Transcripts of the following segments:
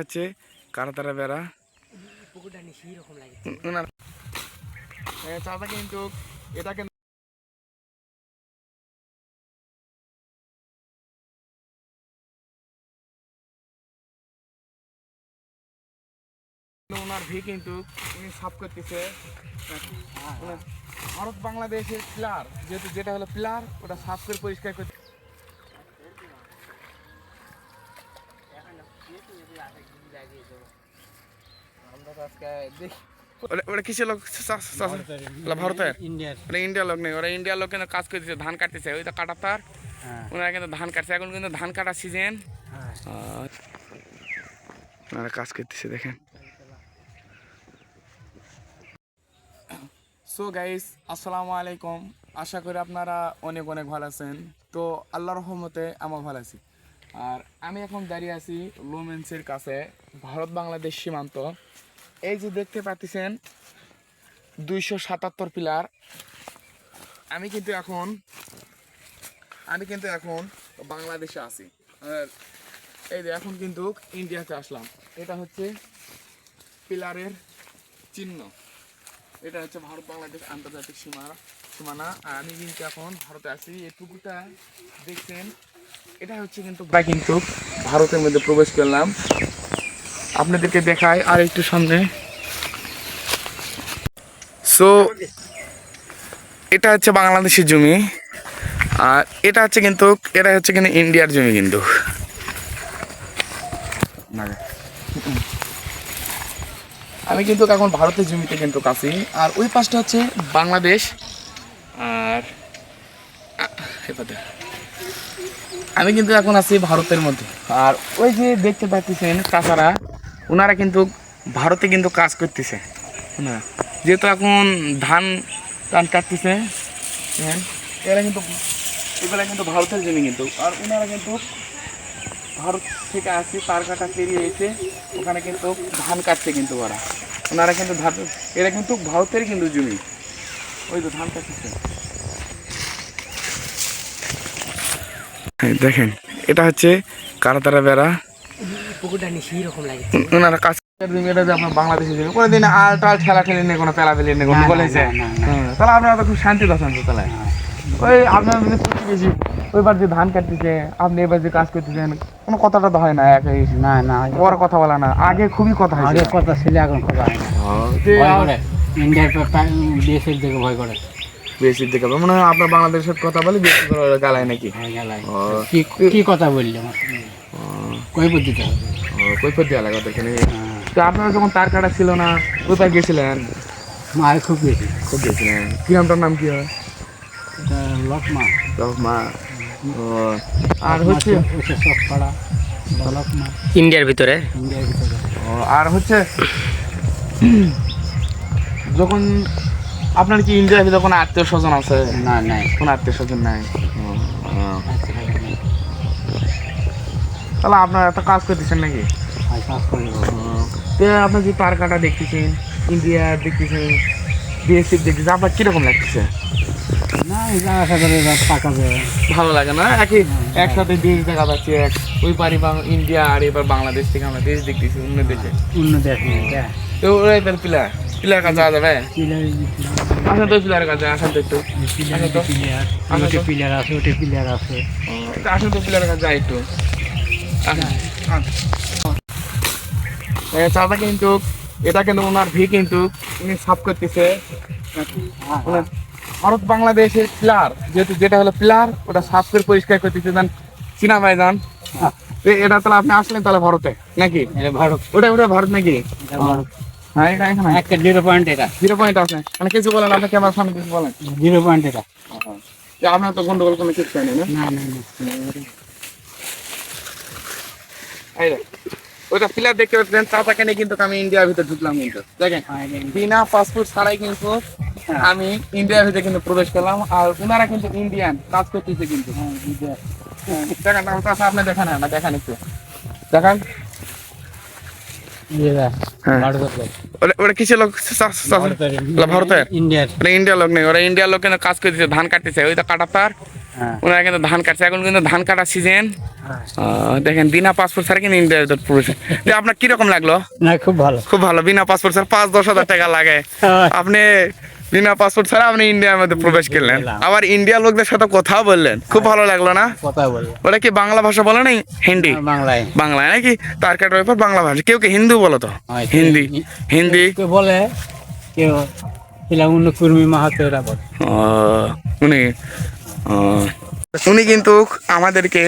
হচ্ছে কারাতারা বেড়া। ওনার কিন্তু এটা কিন্তু ওনার ভি কিন্তু সাফ করতেছে। ভারত বাংলাদেশের পিলার, যেহেতু যেটা হলো পিলার, ওটা সাফ করে পরিষ্কার করতে ওরা- ওরা কিসের লোক? চা- চা- ওরা ভারতের ওরা ইন্ডিয়ার লোক নেই। ওরা ইন্ডিয়ার লোক কিন্তু কাজ করতেছে ধান কাটতেছে। ওই তো কাটা তার হ্যাঁ। ওনারা কিন্তু ধান কাটছে। এখন কিন্তু ধান কাটার সিজন হ্যাঁ। ওনারা কাজ করতেছে দেখেন। সো গাইস আসসালামু আলাইকুম। আশা করি আপনারা অনেক অনেক ভালো আছেন। তো আল্লাহর রহমতে আমার ভালো আছি। আর আমি এখন দাঁড়িয়ে আছি লোমেন্সের কাছে ভারত বাংলাদেশ সীমান্ত। এই যে দেখতে পাচ্ছেন, দুইশো সাতাত্তর পিলার। আমি কিন্তু এখন, আমি কিন্তু এখন বাংলাদেশে আছি। এই যে এখন কিন্তু ইন্ডিয়াতে আসলাম। এটা হচ্ছে পিলারের চিহ্ন। এটা হচ্ছে ভারত বাংলাদেশ আন্তর্জাতিক সীমানা সীমানা। আর আমি কিন্তু এখন ভারতে আছি। এই পুকুরটা দেখছেন, এটা হচ্ছে কিন্তু কিন্তু ভারতের মধ্যে প্রবেশ করলাম। আপনাদেরকে দেখাই আর একটু সামনে। সো এটা হচ্ছে বাংলাদেশের জমি। আর এটা হচ্ছে কিন্তু, এটা হচ্ছে কিন্তু ইন্ডিয়ার জমি কিন্তু। আমি কিন্তু এখন ভারতের জমিতে কিন্তু আছি আর ওই পাশটা হচ্ছে বাংলাদেশ। আর আমি কিন্তু এখন আছি ভারতের মধ্যে। আর ওই যে দেখতে পাচ্ছেন চাচারা ওনারা কিন্তু ভারতে কিন্তু কাজ করতেছে, না? যেহেতু এখন ধান টান কাটতেছে হ্যাঁ এরা কিন্তু এগুলা কিন্তু ভারতের জমি কিন্তু। আর ওনারা কিন্তু ভারত থেকে আসছে, তার কাটা পেরিয়ে এসে ওখানে কিন্তু ধান কাটছে কিন্তু ওরা। ওনারা কিন্তু ধান, এরা কিন্তু ভারতের কিন্তু জমি। ওই তো ধান কাটতেছে। দেখেন, এটা হচ্ছে কারাতারা বেড়া। পুকুরটা নিয়ে সেই রকম লাগে। ওনারা কাজ জমি এটা যে আপনার বাংলাদেশের জমি কোনো দিন আল টাল ঠেলা ঠেলি নেই কোনো পেলা পেলি নেই কোনো না, না, বলেছে না, না, না। তাহলে আপনারা তো খুব শান্তি আছেন তাহলে ওই আপনার যদি প্রতিবেশী ওইবার যে ধান কাটতেছে আপনি এবার যে কাজ করতেছেন কোনো কথাটা তো হয় না একই না না ওর কথা বলা না আগে খুবই কথা আগে কথা ছিল এখন কথা হয় না। যে ভয় ইন্ডিয়ার দেশের দিকে ভয় করে। বেশি দিকে। মনে হয় আপনার বাংলাদেশের কথা বলে বেশি করে গালায় নাকি? হয়ে কি কি কথা বললে কই বুঝতে হবে। কৈফত দেওয়া লাগে ওদেরকে তো আপনারা যখন তার কাটা ছিল না কোথায় গেছিলেন? মার খুব বেশি খুব গেছিলেন কি নামটার নাম কি হয়? এটা লকমা ও আর হচ্ছে ইন্ডিয়ার ভিতরে ইন্ডিয়ার ভিতরে ও, আর হচ্ছে যখন আপনার কি ইন্ডিয়ার ভিতরে কোনো আত্মীয় স্বজন আছে? না নাই। কোনো আত্মীয় স্বজন নাই? ও, ও। নাই। তাহলে আপনারা একটা কাজ করতেছেন নাকি? আপনি যে তার কাটা দেখতেছেন ইন্ডিয়া দেখতেছেন বিএসএফ দেখতেছেন আপনার কীরকম লাগতেছে? না ভালো লাগে না? একই একসাথে দেশ দেখা যাচ্ছে এক ওই পারি ইন্ডিয়া আর এবার বাংলাদেশ থেকে আমরা দেশ দেখতেছি অন্য দেশে। অন্য দেশ তো ওরাই তার পিলার পিলার কাছে যাওয়া যাবে? আসেন তো পিলারের কাছে আসেন তো একটু। পিলার আছে ওটে পিলার আছে। আসেন তো পিলারের কাছে যাই একটু। চাচা কিন্তু এটা কিন্তু ওনার ভি কিন্তু উনি সাফ করতেছে। ভারত বাংলাদেশের পিলার যেহেতু যেটা হলো পিলার ওটা সাফ করে পরিষ্কার করতেছে যান চীনা ভাই যান এটা তাহলে আপনি আসলেন তাহলে ভারতে নাকি? ভারত। ওটা ওটা ভারত নাকি? হ্যাঁ এটা এখানে। একটা জিরো পয়েন্ট এটা। জিরো পয়েন্ট আছে। মানে কিছু বলেন আপনি ক্যামেরার সামনে কিছু বলেন। জিরো পয়েন্ট এটা। আপনার তো গন্ডগোল কোনো কিছু না। ওইটা পিলার দেখতে পাচ্ছেন কিন্তু আমি ইন্ডিয়ার ভিতরে ঢুকলাম কিন্তু। দেখেন হ্যাঁ, বিনা পাসপোর্ট ছাড়াই কিন্তু আমি ইন্ডিয়ার ভিতরে কিন্তু প্রবেশ করলাম আর ওনারা কিন্তু ইন্ডিয়ান কাজ করতেছে কিন্তু। হ্যাঁ। হ্যাঁ, দেখেন আপনি দেখান না দেখান একটু। দেখান। হ্যাঁ। লোক। ওরা কিসের ভারতের, ইন্ডিয়ার। ইন্ডিয়ার লোক নেই ওরা ইন্ডিয়ার লোক কিন্তু কাজ করতেছে? ধান কাটতেছে ওই তো কাটা তার হ্যাঁ ওনারা কিন্তু ধান কাটছে। এখন কিন্তু ধান কাটার সিজন হ্যাঁ। দেখেন বিনা পাসপোর্ট ছাড়া কিন্তু ইন্ডিয়া ভিতর প্রবেশ তো আপনার কীরকম লাগল? না খুব ভালো। খুব ভালো। বিনা পাসপোর্ট ছাড়া পাঁচ দশ হাজার টাকা লাগে। হ্যাঁ। আপনি বিনা পাসপোর্ট ছাড়া আপনি ইন্ডিয়ার মধ্যে প্রবেশ করলেন। আবার ইন্ডিয়ার লোকদের সাথে কথাও বললেন। খুব ভালো লাগল না? কথা ওটা কি বাংলা ভাষা বলে নাই? হিন্দি? বাংলায়। বাংলায় নাকি? তার কাটার ব্যাপার বাংলা ভাষা। কেউ কি হিন্দু বলো তো? হিন্দি। হিন্দি। কেউ বলে কেউ অন্য কুর্মী মাহাতো এরা বলে উনি উনি কিন্তু আমাদেরকে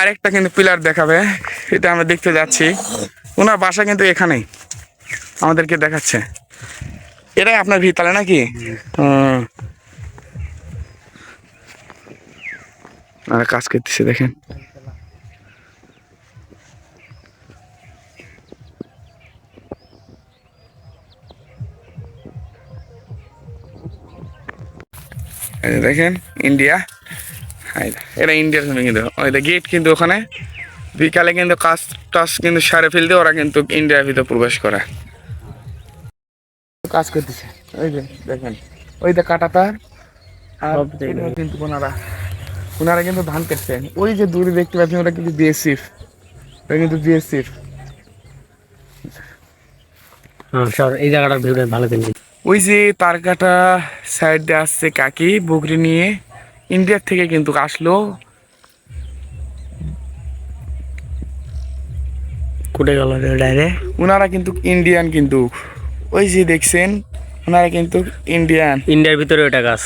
আরেকটা কিন্তু পিলার দেখাবে, এটা আমরা দেখতে যাচ্ছি। ওনার বাসা কিন্তু এখানেই, আমাদেরকে দেখাচ্ছে। এটাই আপনার ভিতরে নাকি। আর কাজ করতেছে, দেখেন। দেখেন ইন্ডিয়া। এটা ইন্ডিয়ার জন্য কিন্তু। ওই গেট কিন্তু ওখানে। বিকালে কিন্তু কাজ টাজ কিন্তু সারে ফেলতে ওরা কিন্তু ইন্ডিয়ার ভিতরে প্রবেশ করে। কাজ করতেছে। ওই যে দেখেন ওই যে কাটা তার কিন্তু ওনারা ওনারা কিন্তু ধান কাটছেন ওই যে দূরে দেখতে পাচ্ছেন ওটা কিন্তু বিএসএফ ওটা কিন্তু বিএসএফ হ্যাঁ স্যার এই জায়গাটার ভিউটা ভালো কিন্তু। ওই যে তার কাটা সাইড দিয়ে আসছে কাকি বকরি নিয়ে। ইন্ডিয়ার থেকে কিন্তু আসলো। কুটে গেল ওনারা কিন্তু ইন্ডিয়ান কিন্তু। ওই যে দেখছেন ওনারা কিন্তু ইন্ডিয়ান ইন্ডিয়ার ভিতরে ওটা গাছ।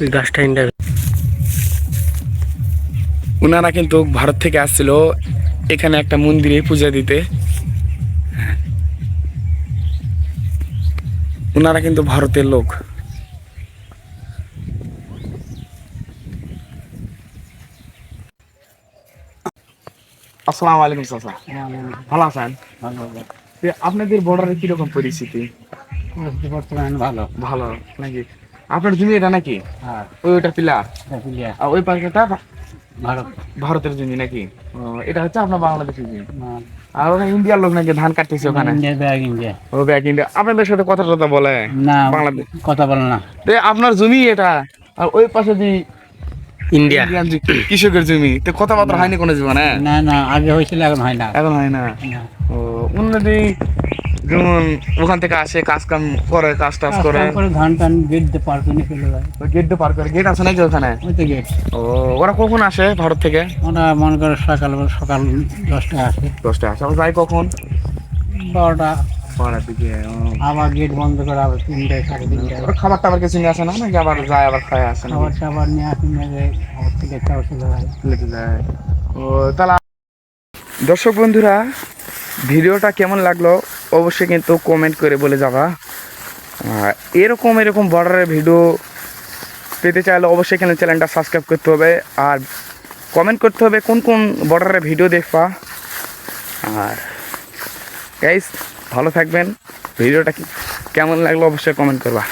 ওই গাছটা ইন্ডিয়ার ওনারা কিন্তু ভারত থেকে আসছিল এখানে একটা মন্দিরে পূজা দিতে। ওনারা কিন্তু ভারতের লোক। আসসালামু আলাইকুম চাচা। ভালো আছেন? আপনাদের বর্ডারে কীরকম পরিস্থিতি? বর্তমান ভালো। ভালো নাকি? আপনার জমি এটা নাকি? হ্যাঁ। ওই ওটা পিলার আর ওই পাশটা ভারত। ভারতের জমি নাকি? এটা হচ্ছে আপনার বাংলাদেশের জমি? হ্যাঁ। আর ওখানে ইন্ডিয়ার লোক নাকি ধান কাটতেছে ওখানে? India bag India. ও ব্যাক ইন্ডিয়া। আপনাদের সাথে কথা টথা বলে? না বাংলাদেশ। কথা বলে না। তে আপনার জমি এটা? আর ওই পাশে যে ইন্ডিয়া। কৃষকের জমি তো কথাবার্তা হয়নি কোনো জীবনে? না না আগে হয়েছিল এখন হয় না। এখন হয় না। না। ও উন্নতি যেমন ওখান থেকে আসে কাজ কাম করে কাজ টাজ করে। ধান টান গেট দিয়ে পার করে ফেলে যায়। গেট দিয়ে পার করে। গেট আছে নাকি ওখানে? ওই তো গেট ও ওরা কখন আসে ভারত থেকে? ওরা মনে করে সকাল সকাল দশটা আসে। দশটা আসে। আবার যায় কখন? বারোটা। বারোটার দিকে ও। আবার গেট বন্ধ করে আবার তিনটায় সাড়ে তিনটায়। ওরা খাবার টাবার কিছু নিয়ে আসে না? নাকি আবার যায় আবার খায় আসে না খাবার টাবার নিয়ে আসি থেকে চলে যায়। ও তাহলে দর্শক বন্ধুরা ভিডিওটা কেমন লাগল? অবশ্যই কিন্তু কমেন্ট করে বলে যাবা। এরকম এরকম বর্ডারের ভিডিও পেতে চাইলে অবশ্যই এখানে চ্যানেলটা সাবস্ক্রাইব করতে হবে। আর কমেন্ট করতে হবে কোন কোন বর্ডারের ভিডিও দেখবা। আর গাইস ভালো থাকবেন। ভিডিওটা কেমন লাগল অবশ্যই কমেন্ট করবা।